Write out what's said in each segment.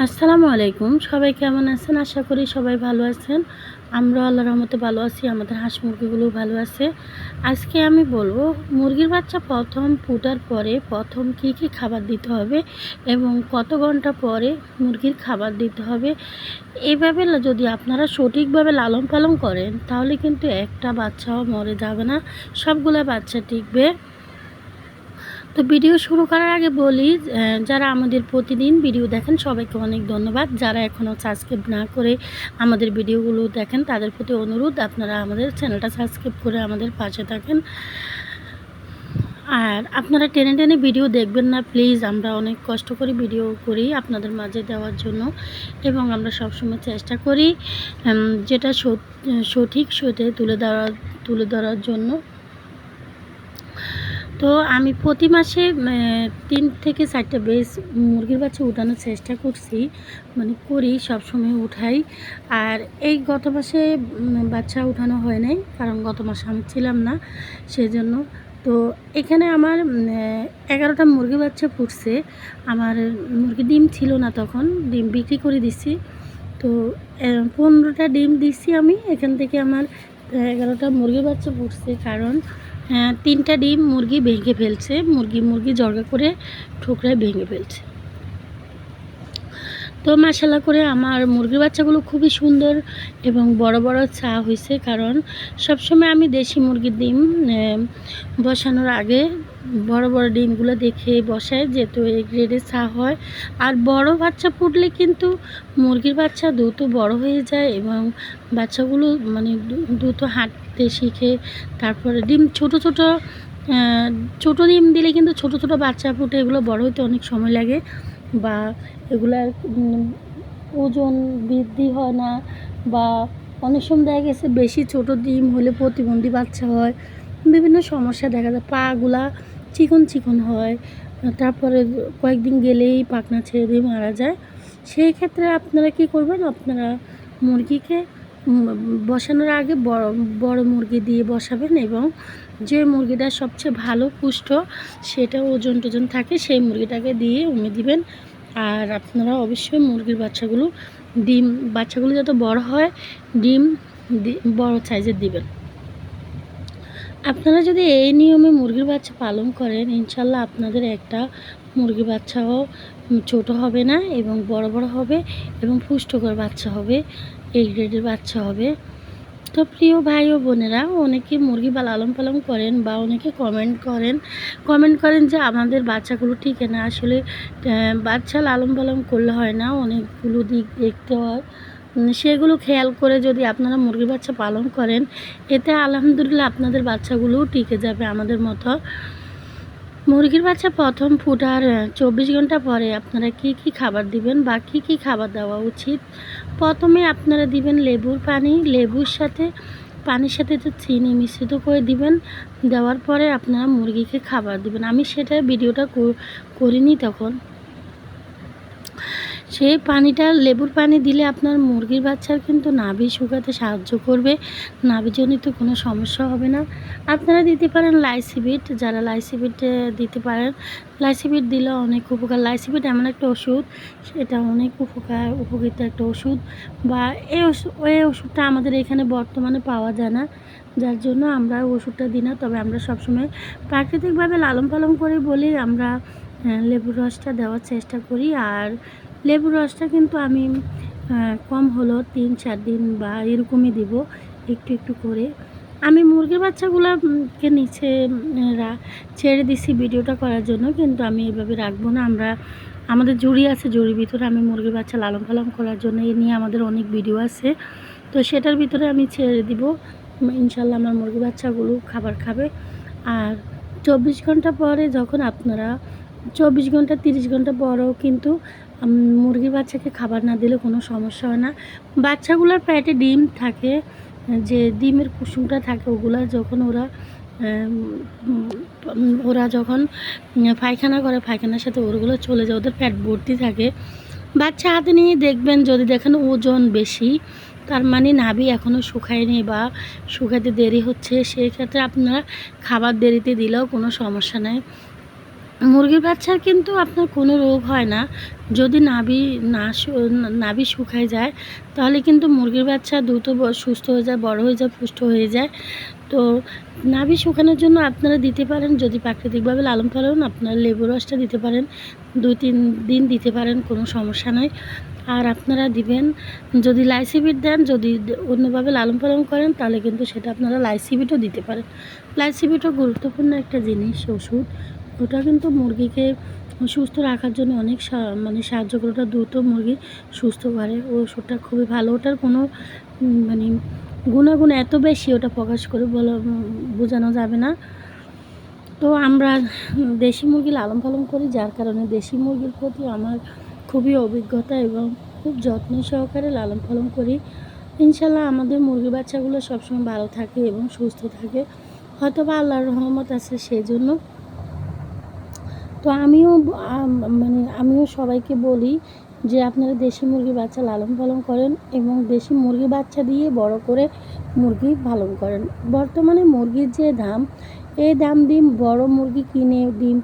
আসসালামু আলাইকুম। সবাই কেমন আছেন? আশা করি সবাই ভালো আছেন। আমরা আল্লাহ রহমতে ভালো আছি, আমাদের হাঁস মুরগিগুলো ভালো আছে। আজকে আমি বলব, মুরগির বাচ্চা প্রথম ফুটার পরে প্রথম কি কি খাবার দিতে হবে এবং কত ঘণ্টা পরে মুরগির খাবার দিতে হবে? এইভাবে লা- যদি আপনারা সঠিকভাবে লালন পালন করেন, তাহলে কিন্তু একটা বাচ্চাও মরে যাবে না। সবগুলো বাচ্চা টিকবে। তো ভিডিও শুরু করার আগে বলি যারা আমাদের প্রতিদিন ভিডিও দেখেন, সবাইকে অনেক ধন্যবাদ। যারা এখনও সাবস্ক্রাইব না করে আমাদের ভিডিওগুলো দেখেন, তাদের প্রতি অনুরোধ, আপনারা আমাদের চ্যানেলটা সাবস্ক্রাইব করে আমাদের পাশে থাকেন। আর আপনারা টেনে টেনে ভিডিও দেখবেন না প্লিজ আমরা অনেক কষ্ট করে ভিডিও করি আপনাদের মাঝে দেওয়ার জন্য এবং আমরা সবসময় চেষ্টা করি যেটা সঠিক সেটাই তুলে ধরা, তুলে ধরার জন্য। তো আমি প্রতি মাসে তিন থেকে চারটা বেশ মুরগির বাচ্চা উঠানোর চেষ্টা করছি মানে করি, সবসময় উঠাই। আর এই গত মাসে বাচ্চা উঠানো হয় নাই, কারণ গত মাসে আমি ছিলাম না, সেজন্য। তো এখানে আমার এগারোটা মুরগি বাচ্চা ফুটছে। আমার মুরগি ডিম ছিল না তখন, ডিম বিক্রি করে দিছি। তো পনেরোটা ডিম দিছি আমি, এখান থেকে আমার এগারোটা মুরগি বাচ্চা ফুটছে, কারণ তিনটা ডিম মুরগি ভেঙে ফেলছে। মুরগি মুরগি জর্গা করে ঠোকরায় ভেঙে ফেলছে। তো মশালা করে আমার মুরগির বাচ্চাগুলো খুবই সুন্দর এবং বড় বড় চা হয়েছে কারণ সবসময় আমি দেশি মুরগির ডিম বসানোর আগে বড় বড় ডিমগুলো দেখে বসাই যেহেতু এই গ্রেডের চা হয়। আর বড় বাচ্চা ফুটলে কিন্তু মুরগির বাচ্চা দ্রুত বড় হয়ে যায় এবং বাচ্চাগুলো মানে দ্রু- দ্রুত হাঁটতে শিখে তারপরে ডিম, ছোট ছোট ছোট ডিম দিলে কিন্তু ছোট ছোট বাচ্চা ফুটে, এগুলো বড় হতে অনেক সময় লাগে বা এগুলার ওজন বৃদ্ধি হয় না বা অনেক সময় দেখা গেছে বেশি ছোট ডিম হলে প্রতিবন্ধী বাচ্চা হয়, বিভিন্ন সমস্যা দেখা যায়, পাগুলা চিকন চিকন হয়, তারপরে কয়েকদিন গেলেই পাখনা ছেড়ে দিয়ে মারা যায়। সেই ক্ষেত্রে আপনারা কি করবেন? আপনারা মুরগিকে বসানোর আগে বড় বড় মুরগি দিয়ে বসাবেন এবং যে মুরগিটা সবচেয়ে ভালো পুষ্ট সেটা ওজন টোজন থাকে সেই মুরগিটাকে দিয়ে উমে দিবেন। আর আপনারা অবশ্যই মুরগির বাচ্চাগুলো ডিম, বাচ্চাগুলো যত বড় হয়, ডিম বড় সাইজের দিবেন। আপনারা যদি এই নিয়মে মুরগির বাচ্চা পালন করেন, ইনশাল্লাহ আপনাদের একটা মুরগির বাচ্চাও ছোট হবে না এবং বড় বড় হবে এবং পুষ্টকর বাচ্চা হবে। এই গ্রেডের বাচ্চা হবে। তো প্রিয় ভাই ও বোনেরা, অনেকে মুরগি বা লালন পালন করেন বা অনেকে কমেন্ট করেন। কমেন্ট করেন যে আমাদের বাচ্চাগুলো টিকে না। আসলে বাচ্চা লালন পালন করলে হয় না, অনেকগুলো দিক দেখতে হয়। সেগুলো খেয়াল করে যদি আপনারা মুরগি বাচ্চা পালন করেন, এতে আলহামদুলিল্লাহ আপনাদের বাচ্চাগুলোও টিকে যাবে আমাদের মতো। মুরগির বাচ্চা প্রথম ফুটার চব্বিশ ঘণ্টা পরে আপনারা কি কি খাবার দিবেন বা কি কি খাবার দেওয়া উচিত? প্রথমে আপনারা দিবেন লেবুর পানি, লেবুর সাথে, পানির সাথে তো চিনি মিশ্রিত করে দিবেন। দেওয়ার পরে আপনারা মুরগিকে খাবার দিবেন। আমি সেটা ভিডিওটা কর- করিনি তখন। সেই পানিটা, লেবুর পানি দিলে আপনার মুরগির বাচ্চার কিন্তু নাভি শুকাতে সাহায্য করবে। নাভিজনিত কোনো সমস্যা হবে না। আপনারা দিতে পারেন লাইসিবিট। যারা লাইসিবিট দিতে পারেন, লাইসিবিট দিলে অনেক উপকার। লাইসিবিট এমন একটা ওষুধ, সেটা অনেক উপকার, উপকৃত একটা ওষুধ বা এই ওষুধ এই ওষুধটা আমাদের এখানে বর্তমানে পাওয়া যায় না। যার জন্য আমরা ওষুধটা দিই না। তবে আমরা সবসময় প্রাকৃতিকভাবে লালন পালন করে বলি, আমরা লেবুর রসটা দেওয়ার চেষ্টা করি। আর লেবুর রসটা কিন্তু আমি কম হলো তিন, চার দিন বা এরকমই দিব একটু একটু করে। আমি মুরগির বাচ্চাগুলোকে নিচে ছেড়ে দিছি ভিডিওটা করার জন্য, কিন্তু আমি এভাবে রাখব না। আমরা, আমাদের জুড়ি আছে, জুড়ির ভিতরে আমি মুরগির বাচ্চা লালন পালন করার জন্য এই নিয়ে আমাদের অনেক ভিডিও আছে। তো সেটার ভিতরে আমি ছেড়ে দিব। ইনশাল্লাহ আমার মুরগি বাচ্চাগুলো খাবার খাবে। আর চব্বিশ ঘণ্টা পরে যখন আপনারা, চব্বিশ ঘণ্টা, তিরিশ ঘণ্টা পরেও কিন্তু উম, মুরগির বাচ্চাকে খাবার না দিলে কোনো সমস্যা হয় না। বাচ্চাগুলোর পেটে ডিম থাকে যে ডিমের কুসুমটা থাকে ওগুলা যখন ওরা ওরা যখন পায়খানা করে পায়খানার সাথে ওগুলো চলে যায় ওদের পেট ভর্তি থাকে। বাচ্চা হাতে নিয়ে দেখবেন যদি দেখেন ওজন বেশি তার মানে নাভি এখনও শুকায়নি বা শুকাতে দেরি হচ্ছে সেক্ষেত্রে আপনারা খাবার দেরিতে দিলেও কোনো সমস্যা নেই। মুরগির বাচ্চার কিন্তু আপনার কোনো রোগ হয় না। যদি নাভি না নাভি শুকায় যায়, তাহলে কিন্তু মুরগির বাচ্চা দ্রুত সুস্থ হয়ে যায়, বড় হয়ে যায়, পুষ্ট হয়ে যায়। তো নাভি শুকানোর জন্য আপনারা দিতে পারেন, যদি প্রাকৃতিকভাবে লালন পালন আপনারা লেবু রসটা দিতে পারেন, দুই তিন দিন দিতে পারেন, কোনো সমস্যা নাই। আর আপনারা দিবেন, যদি লাইসিবিট দেন, যদি অন্যভাবে লালন পালন করেন, তাহলে কিন্তু সেটা আপনারা লাইসিবিটও দিতে পারেন। লাইসিবিটও গুরুত্বপূর্ণ একটা জিনিস, ওষুধ। ওটা কিন্তু মুরগিকে সুস্থ রাখার জন্য অনেক মানে সাহায্য করে। ওটা দ্রুত মুরগি সুস্থ করে ও ওষুধটা খুবই ভালো। ওটার কোনো মানে গুণাগুণ এত বেশি ওটা প্রকাশ করে বলা বোঝানো যাবে না। তো আমরা দেশি মুরগি লালন পালন করি, যার কারণে দেশি মুরগির প্রতি আমার খুবই অভিজ্ঞতা এবং খুব যত্ন সহকারে লালন পালন করি। ইনশাল্লাহ আমাদের মুরগি বাচ্চাগুলো সবসময় ভালো থাকে এবং সুস্থ থাকে। হয়তো বা আল্লাহর রহমত আছে সেই জন্য তো আমিও মানে আমিও সবাইকে বলি যে আপনারা দেশি মুরগি বাচ্চা লালন পালন করেন এবং দেশি মুরগি বাচ্চা দিয়ে বড় করে মুরগি পালন করেন। বর্তমানে মুরগির যে দাম, এই দাম দিয়ে বড় মুরগি কিনে ডিম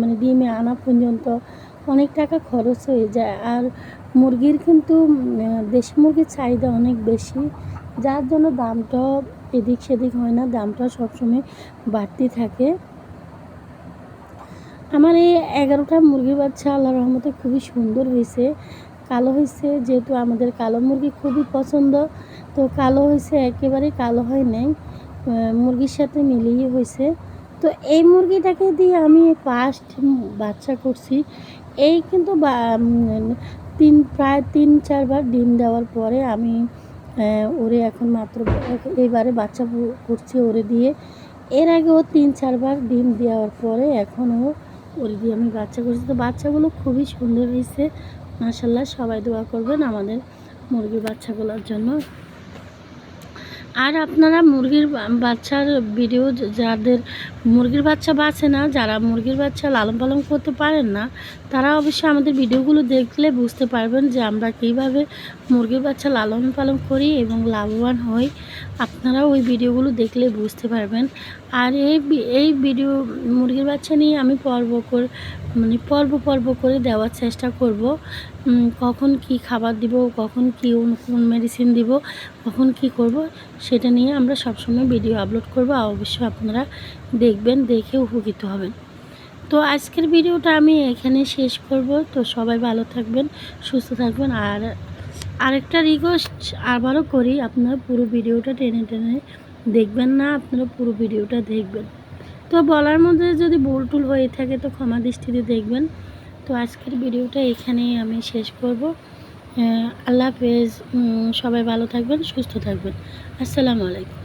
মানে ডিমে আনা পর্যন্ত অনেক টাকা খরচ হয়ে যায়। আর মুরগির কিন্তু দেশি মুরগির চাহিদা অনেক বেশি, যার জন্য দামটাও এদিক সেদিক হয় না, দামটা সবসময় বাড়তি থাকে। আমার এই এগারোটা মুরগির বাচ্চা আল্লাহ রহমতে খুবই সুন্দর হয়েছে। কালো হয়েছে, যেহেতু আমাদের কালো মুরগি খুবই পছন্দ, তো কালো হয়েছে, একেবারে কালো হয় নাই। মুরগির সাথে মিলিয়ে হয়েছে। তো এই মুরগিটাকে দিয়ে আমি ফার্স্ট বাচ্চা করছি। এই কিন্তু তিন, প্রায় তিন, চারবার ডিম দেওয়ার পরে আমি ওরে এখন মাত্র এইবারে বাচ্চা করছি ওরে দিয়ে। এর আগেও তিন, চারবার ডিম দেওয়ার পরে এখন ও দিয়ে আমি বাচ্চা করছি। তো বাচ্চাগুলো খুবই সুন্দর হয়েছে। মাসাল্লাহ সবাই দোয়া করবেন আমাদের মুরগির বাচ্চাগুলোর জন্য। আর আপনারা মুরগির বাচ্চার ভিডিও যাদের মুরগির বাচ্চা বাঁচে না, যারা মুরগির বাচ্চা লালন পালন করতে পারেন না, তারা অবশ্যই আমাদের ভিডিওগুলো দেখলে বুঝতে পারবেন যে আমরা কীভাবে মুরগির বাচ্চা লালন পালন করি এবং লাভবান হই। আপনারা ওই ভিডিওগুলো দেখলে বুঝতে পারবেন। আর এই এই ভিডিও মুরগির বাচ্চা নিয়ে আমি পর্ব করে মানে পর্ব পর্ব করে দেওয়ার চেষ্টা করব। কখন কি খাবার দিব, কখন কি কোন- মেডিসিন দিব, কখন কি করব, সেটা নিয়ে আমরা সবসময় ভিডিও আপলোড করব। অবশ্যই আপনারা দেখবেন, দেখে উপকৃত হবেন। তো আজকের ভিডিওটা আমি এখানে শেষ করব। তো সবাই ভালো থাকবেন, সুস্থ থাকবেন। আর আরেকটা রিকোয়েস্ট আবারও করি, আপনারা পুরো ভিডিওটা টেনে টেনে দেখবেন না, আপনারা পুরো ভিডিওটা দেখবেন। তো বলার মধ্যে যদি ভুল টুল হয়ে থাকে, তো ক্ষমা দৃষ্টিতে দেখবেন। তো আজকের ভিডিওটা এখানেই আমি শেষ করব। আল্লাহ হাফেজ। সবাই ভালো থাকবেন, সুস্থ থাকবেন। আসসালামু আলাইকুম।